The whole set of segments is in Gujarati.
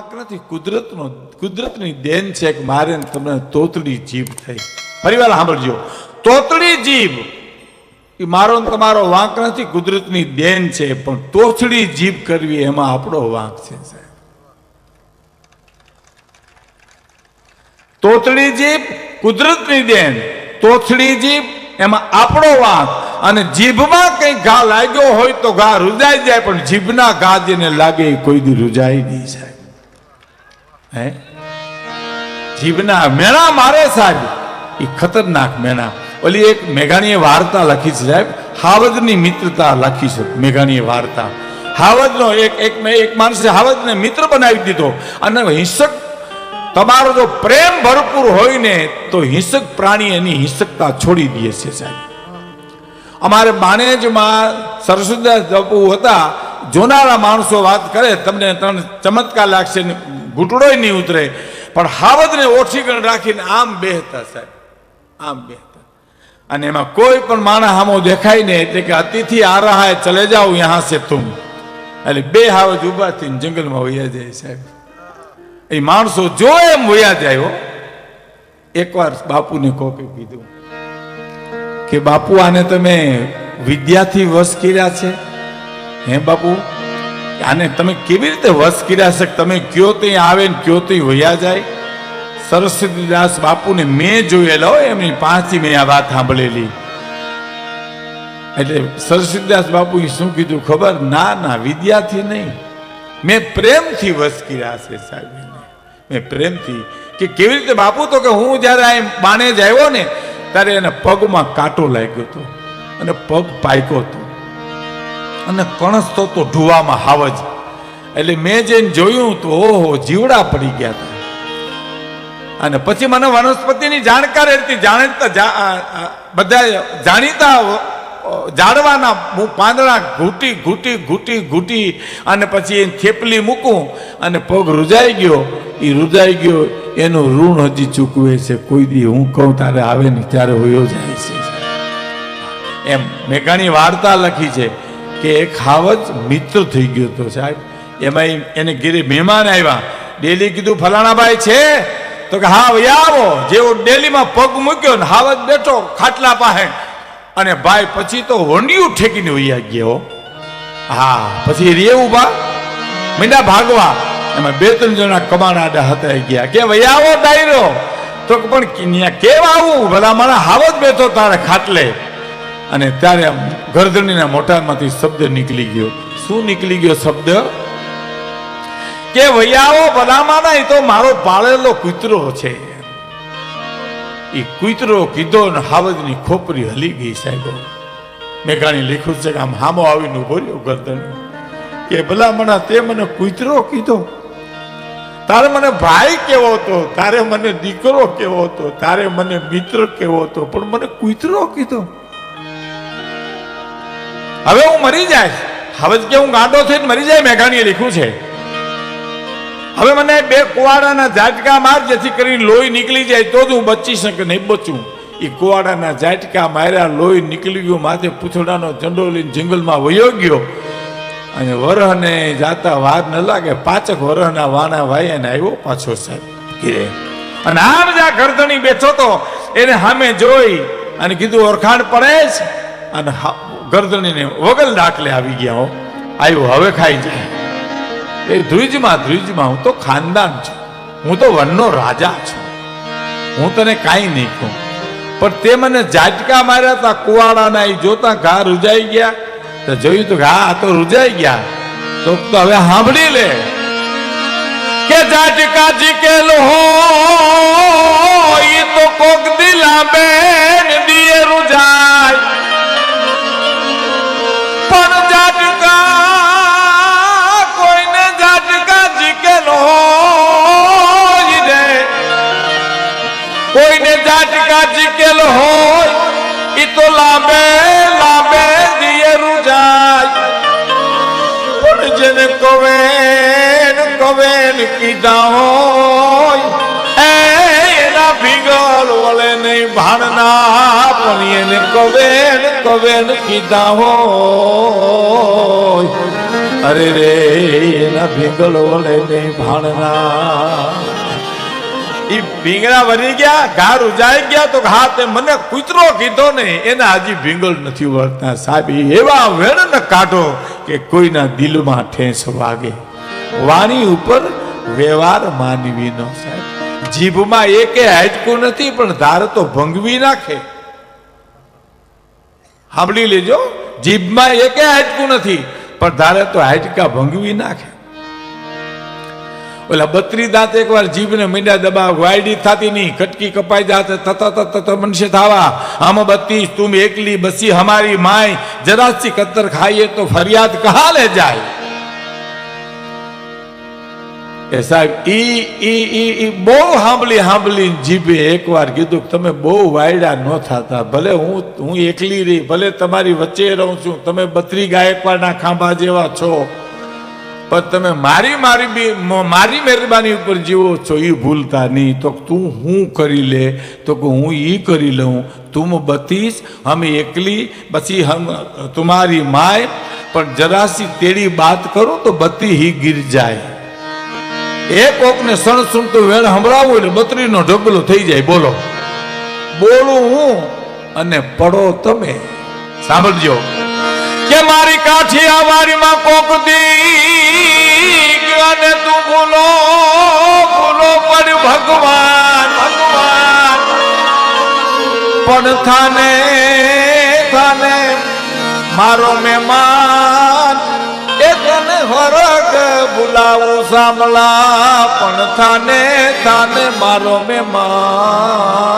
વાંક નથી, કુદરતનો, કુદરતની દેન છે કે મારે તમને તોતડી જીભ થઈ. ફરીવાર સાંભળજો. તોતડી જીભ, એ મારો તમારો વાંક નથી, કુદરતની દેન છે, પણ તોથડી જીભ કરવી એમાં આપણો વાંક છે, સાહેબ. તોતડી જીભ, કુદરતની દેન તોથડી જીભ, એમાં આપણો વાંક. અને જીભમાં કંઈ ઘા લાગ્યો હોય તો ઘા રૂજાઈ જાય, પણ જીભના ઘા જેને લાગે એ કોઈ દી રૂજાઈ નહીં, સાહેબ. હે? જીભના મેણા મારે સાહેબ. એ ખતરનાક મેણા. ઓલી એક મેઘાણીએ વાર્તા લખી છે સાહેબ. હાવજની મિત્રતા લખી છે મેઘાણીએ વાર્તા. હાવજનો એક એક એક માણસે હાવજને મિત્ર બનાવી દીધો. અને હિંસક તમારો જો પ્રેમ ભરપૂર હોય ને, તો હિંસક પ્રાણી એની હિંસકતા છોડી દે છે સાહેબ. અમારે બાણેજમાં સરસ્વતીદાસ બાપુ હતા. જોનારા માણસો વાત કરે, તમને ત્રણ ચમત્કાર લાગશે ઘૂંટડોય નહીં ઉતરે. પણ હાવતને ઓછી ગણ રાખીને આમ બેહતા સાહેબ. આમ બેહતા. અને એમાં કોઈ પણ માણસ આમો દેખાય નહીં એટલે કે અતિથિ આ રહા ચલે જાઓ, યહાં સે તુમ. એટલે બે હાવજ ઊભા થઈને જંગલમાં વયા જાય સાહેબ. એ માણસો જો એમ વયા જાય એકવાર બાપુને કોકે કીધું કે, બાપુ, આને તમે વિદ્યાથી વશ કર્યા છે? હે બાપુ આને તમે કેવી રીતે વશ કર્યા છે? તમે કયો તે આવે ને કયો તે વયા જાય? સરસ્વતીદાસ બાપુને મેં જોયેલા હોય એમની પાંચથી મેં આ વાત સાંભળેલી. એટલે સરસ્વતીદાસ બાપુએ શું કીધું ખબર? ના ના, વિદ્યાથી નહીં. મેં પ્રેમથી વસ કર્યા છે સાહેબ મેં પ્રેમથી. કે કેવી રીતે? બાપુ તો કે હું જ્યારે આ બાણે જ આવ્યો ને, ત્યારે એને પગમાં કાંટો લાગ્યો હતો અને પગ પાક્યો હતો. અને કણસ તો તો ઢુવામાં હાવજ એટલે મેં જઈને જોયું તો ઓહો, જીવડા પડી ગયા હતા અને પછી મને વનસ્પતિની જાણકારી હતી, જાણીતા બધા જાણીતા જાડવાના હું પાંદડા ઘૂંટી ઘૂંટી ઘૂંટી ઘૂંટી, અને પછી થેપલી મૂકું, અને પગ રૂજાઈ ગયો. એ રૂજાઈ ગયો, એનું ઋણ હજી ચૂકવે છે. કોઈ દી હું કહું, તારે આવે ને ત્યારે હોયો જાય છે. એમ મેં ઘણી વાર્તા લખી છે. કે એક હાવજ મિત્ર થઈ ગયો હતો સાહેબ. એમાં એને ઘેરે મહેમાન આવ્યા. ડેલી કીધું ફલાણા ભાઈ છે? તો કે, હા, ભાઈ, આવો. જેવો ડેલીમાં પગ મૂક્યો ને હાવજ બેઠો ખાટલા પાસે. અને ભાઈ, પછી તો વંડિયું ઠેકીને વૈયા ગયો. હા, પછી રે ઊભા મીંડા ભાગવા. એમાં બે, ત્રણ જણા કમાનાડા હતા ગયા. કે, ભાઈ, આવો ડાયરો. તો પણ કેવા આવું? ભલા મારા હાવત બેઠો તારે ખાટલે. અને ત્યારે આમ ગરદનીના મોઢામાંથી શબ્દ નીકળી ગયો. શું નીકળી ગયો શબ્દ? કે વૈયાઓ ભલામાના એ તો મારો પાળેલો કૂતરો છે. એ કૂતરો કીધો ને હાવજની ખોપરી હલી ગઈ સાહેબ. મેઘાણી લખ્યું છે કે આમ હામો આવીને ઊભો રહ્યો ગરદન. કે ભલામણા તે મને કૂતરો કીધો. તારે મને ભાઈ કેવો હતો તારે મને દીકરો કેવો હતો તારે મને મિત્ર કેવો હતો પણ મને કૂતરો કીધો. હવે હું મરી જાય હવે જ કે હું ગાંડો થઈને મરી જાય, મેઘાણીએ લખ્યું છે. હવે મને બે કુવાડાના ઝાટકા માર, જેથી કરીને લોહી નીકળી જાય, તો જ હું બચી શકે, નહીં બચું. એ કુવાડાના ઝાટકા માર્યા, લોહી નીકળી ગયું, માથે પૂછડાનો ઝંડો લઈને જંગલમાં વયો ગયો. અને વરહને જાતા વાર ન લાગે, પાચક વરહના વાના વાયાને આવ્યો પાછો સાહેબ, ઘીરે. અને આમ બધા ગરદણી બેઠો તો એને સામે જોઈ અને કીધું ઓળખાણ પડે છે. અને ગરદણીને વગલ દાખલે આવી ગયા આવ્યો હવે ખાઈ જાય. એ ધ્રુજમાં ધ્રુજમાં હું તો ખાનદાન છું. હું તો વનનો રાજા છું. હું તને કાંઈ નહીં કહું. પણ તે મને ઝાટકા માર્યા હતા કુવાડાના એ જોતા ઘા રૂજાઈ ગયા. તો જોયું તો ઘા આ તો રૂજાઈ ગયા. તો તો હવે સાંભળી લે. કે ઝાટકા જીકેલો હો ઈ તો લાંબે લાંબે દિયે રૂજાય પણ જેને કવેન કવેન કીધા હોય એ એના ભીગલ વળે નહીં ભાણના પણ એને કવેન કવેન કીધા હોય અરે રે ઈ ભીંગડા વળી ગયા ઘા રૂજાઈ ગયા તો હા તે મને કૂતરો કીધો ને એના હજી ભીંગલ નથી વળતા. સાહેબ એવા વેણ કાઢો કે કોઈના દિલમાં ઠેસ વાગે. વાણી ઉપર વ્યવહાર માનવીનો સાહેબ. જીભમાં એકે હાડકું નથી, પણ ધાર તો ભંગવી નાખે. સાંભળી લેજો, જીભમાં એકે હાડકું નથી, પણ ધારે તો હાડકા ભંગવી નાખે. ઓલા બત્રી દાંત એકવાર જીભને મીંડા દબા વાયડી થતી નહીં કટકી કપાઈ જાત તતા તત મનશે થાવા. હમ બત્તી તું એકલી બસી હમારી માય. જરાસી કતર ખાઈએ તો ફરિયાદ કહા લે જાય? એ સાહેબ, ઈ ઈ ઈ ઈ બહુ હાંભલી હાંભલી જીભે એકવાર કીધું તમે બહુ વાયડા ન થતા, ભલે હું હું એકલી રહી, ભલે તમારી વચ્ચે રહું છું, તમે બત્રી ગાયકવાડના ખાંભા જેવા છો. પણ તમે મારી મારી મારી મહેરબાની ઉપર જીવો છો એ ભૂલતા નહીં. તો તું હું કરી લે? તો કે હું એ કરી લઉં. તું બતીશ હમ એકલી, પછી હમ તુમારી માય. પણ જરાસી તેરી બાત કરો તો બતી હી ગીર જાય. એક કોકને સણ સુનતું વેણ સંભળાવું એટલે બત્રીનો ઢગલો થઈ જાય. બોલો. બોલું હું અને પડો તમે. સાંભળજો. કે મારી કાઠી આવારીમાં કોક દી અને તું ભૂલો ભૂલો પણ ભગવાન ભગવાન. પણ થાને થાને મારો મહેમાન, એ તને હરક બોલાવું સાંભળા. પણ થાને થાને મારો મહેમાન.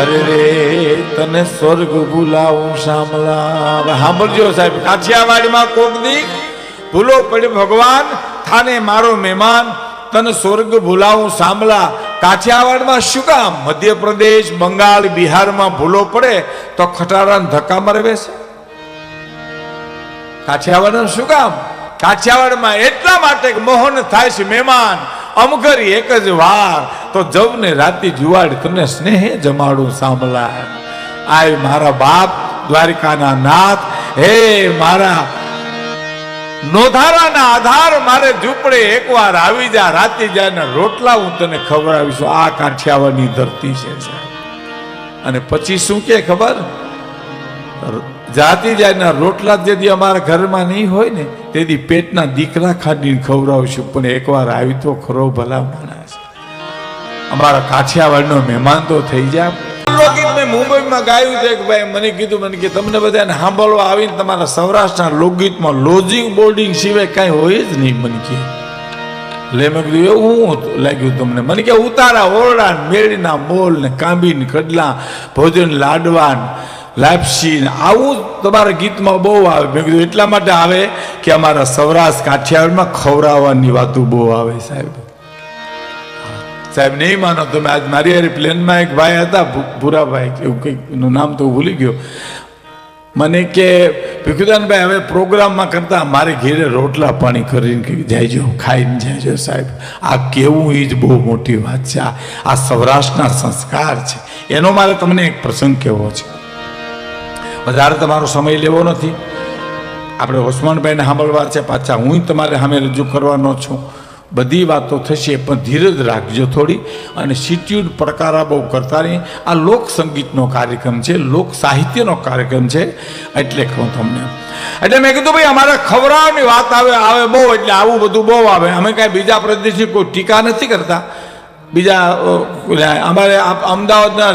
અરે રે, તને સ્વર્ગ બોલાવું સાંભળા સાંભળજો સાહેબ, કાઠિયાવાડીમાં કોક દી ભૂલો પડી. ભગવાન, થાને મારો મહેમાન, તને સ્વર્ગ ભૂલાવું સાંભળા કાઠિયાવાડમાં શું કામ? મધ્યપ્રદેશ, બંગાળ, બિહારમાં ભૂલો પડે તો ખટારાને ધક્કા મરવે છે? કાઠિયાવાડ શું કામ? કાઠિયાવાડમાં એટલા માટે મોહન થાય છે, મહેમાન અમઘરી એક જ વાર. તો જવને રાતી જુવાડ તને સ્નેહે જમાડું સાંભળા આય મારા બાપ, દ્વારિકાના નાથ, હે મારા નોધારાના આધાર, મારે ઝૂંપડે એકવાર આવી જા, રાતી જાય રોટલા હું તને ખવડાવીશું. આ કાઠિયાવાડની ધરતી છે અને પછી શું કે ખબર? જાતિ જાયના રોટલા જેથી અમારા ઘરમાં નહીં હોય ને તેથી પેટના દીકરા ખાડીને ખવડાવશું. પણ એકવાર આવી તો ખરો ભલા માણસ. અમારા કાઠિયાવાડનો મહેમાન તો થઈ જાય મેં મુંબઈમાં ગાયું છે કે ભાઈ મને કીધું, મને કે તમને બધાને સાંભળવા આવીને તમારા સૌરાષ્ટ્રના લોકગીતમાં લોજિંગ બોર્ડિંગ સિવાય કાંઈ હોય જ નહીં મને કે. લે મેં કીધું એવું હું લાગ્યું તમને. મને કે ઉતારા ઓરડા મેળીના મોલ ને કાંબી ને કડલા, ભોજન લાડવાન લાપસી આવું તમારા ગીતમાં બહુ આવે. મેં કીધું, એટલા માટે આવે કે અમારા સૌરાષ્ટ્ર કાઠિયાવાડમાં ખવડાવવાની વાતો બહુ આવે સાહેબ. સાહેબ, નહીં માનો તમે આજ મારી હારે પ્લેનમાં એક ભાઈ હતા ભૂરાભાઈ, એવું કંઈક, એનું નામ તો ભૂલી ગયો. મને કે ભીખુદાનભાઈ હવે પ્રોગ્રામમાં કરતા મારે ઘેરે રોટલા પાણી કરીને કે જાયજો, ખાઈને જાયજો સાહેબ. આ કેવું એ જ બહુ મોટી વાત છે. આ સૌરાષ્ટ્રના સંસ્કાર છે. એનો મારે તમને એક પ્રસંગ કહેવો છે. વધારે તમારો સમય લેવો નથી. આપણે ઓસમાનભાઈને સાંભળવા છે પાછા હું તમારે સામે રજૂ કરવાનો છું. બધી વાતો થશે પણ ધીરજ રાખજો થોડી અને સિટ્યુડ પડકારા બહુ કરતા નહીં. આ લોક સંગીતનો કાર્યક્રમ છે લોક સાહિત્યનો કાર્યક્રમ છે, એટલે કહું તમને. એટલે મેં કીધું ભાઈ, અમારે ખવડાવવાની વાત આવે આવે બહુ, એટલે આવું બધું બહુ આવે. અમે કાંઈ બીજા પ્રદેશની કોઈ ટીકા નથી કરતા. બીજા અમારે અમદાવાદના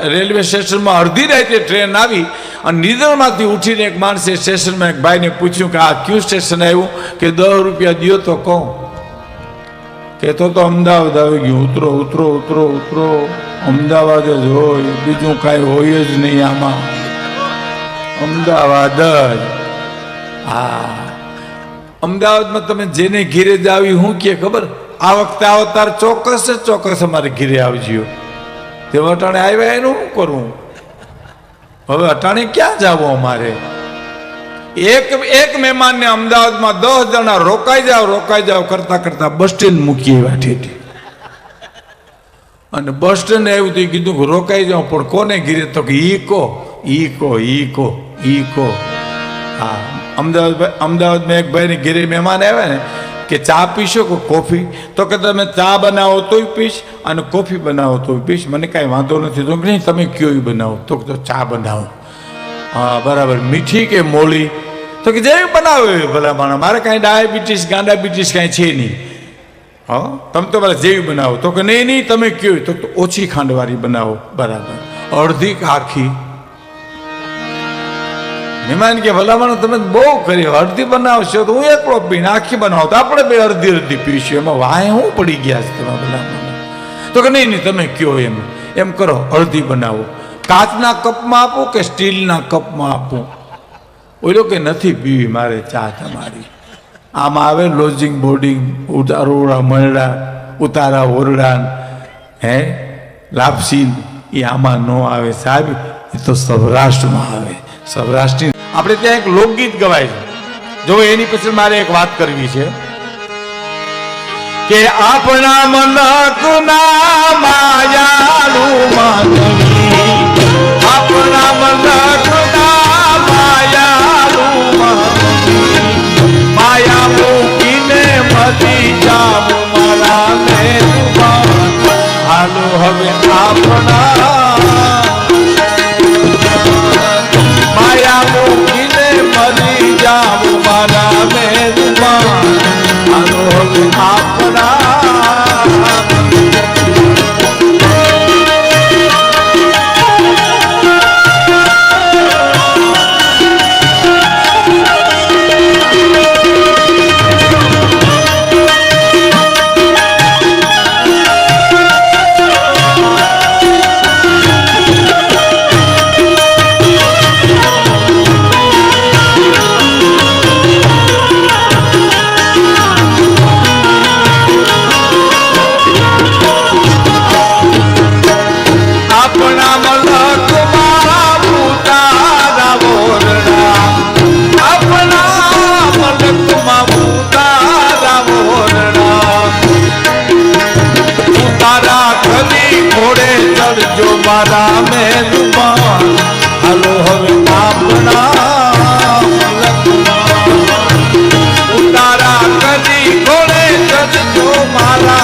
રેલવે સ્ટેશનમાં અડધી રાતે ટ્રેન આવી અને નિધનમાંથી ઉઠીને એક માણસે સ્ટેશનમાં એક ભાઈને પૂછ્યું કે, આ ક્યુ સ્ટેશન આવ્યું? કે દસ રૂપિયા દ્યો તો કહો. કહેતો તો અમદાવાદ આવી ગયું. ઉતરો ઉતરો ઉતરો ઉતરો. અમદાવાદ જ હોય, બીજું કાંઈ હોય જ નહીં આમાં. અમદાવાદ જ. હા. અમદાવાદમાં તમે જેને ઘીરે જ આવી, હું કે ખબર? આ વખતે અવતાર ચોક્કસ ચોક્કસ અમારે ઘીરે આવજો. તે અટાણે આવ્યા એનું શું કરવું હવે અટાણે ક્યાં જવું અમારે? એક એક મહેમાનને અમદાવાદમાં દસ જણા રોકાઈ જાવ રોકાઈ જાવ કરતા કરતા બસ સ્ટેન્ડ મૂકી એવા ઠેઠી. અને બસ સ્ટેન્ડ આવ્યું તો કીધું કે રોકાઈ જાવ પણ કોને ઘીરે? તો કે ઈ કો ઈ કો ઈ કો ઈ કો. હા, અમદાવાદ અમદાવાદમાં એક ભાઈને ઘીરે મહેમાન આવ્યા ને કે ચા પીશો કે કોફી? તો કે તમે ચા બનાવો તોય પીશ અને કોફી બનાવો તોય પીશ. મને કાંઈ વાંધો નથી. તો નહીં, તમે કયો બનાવો? તો તો ચા બનાવો. હા, બરાબર. મીઠી કે મોળી તો કે જેવી બનાવો ભલા માણસ. મારે કાંઈ ડાયાબિટીસ, ગાંડાબિટીસ કાંઈ છે નહીં. હા, તમે તો ભલે જેવી બનાવો. તો કે નહીં નહીં, તમે કયો તો ઓછી ખાંડવાળી બનાવો. બરાબર. અડધી આખી. મહેમાન કે ભલામણ, તમે બહુ કરી અડધી બનાવશો તો હું એકલો પીને આખી તો આપણે બે અડધી અડધી પીશું. એમાં વાય હું પડી ગયા છે તમે ભલામણ તો કે, નહીં નહીં, તમે કયો એમ. એમ કરો, અડધી બનાવો. કાચના કપમાં આપો કે સ્ટીલના કપમાં આપો? ઓલો કે, નથી પીવી મારે ચા તમારી. આમાં આવે લોજિંગ, બોર્ડિંગ ઉતારોડા મરડા, ઉતારા ઓરડા હે લાપસી એ આમાં ન આવે. સાહેબ, એ તો સૌરાષ્ટ્રમાં આવે. સૌરાષ્ટ્રની આપણે ત્યાં એક લોકગીત ગવાય છે. જો એની પછી મારે એક વાત કરવી છે કે આપણા મનકના આવજો મારા મહેમાન હાલો હવે આપણા ઉતારા કરી ઘોડે જજો મારા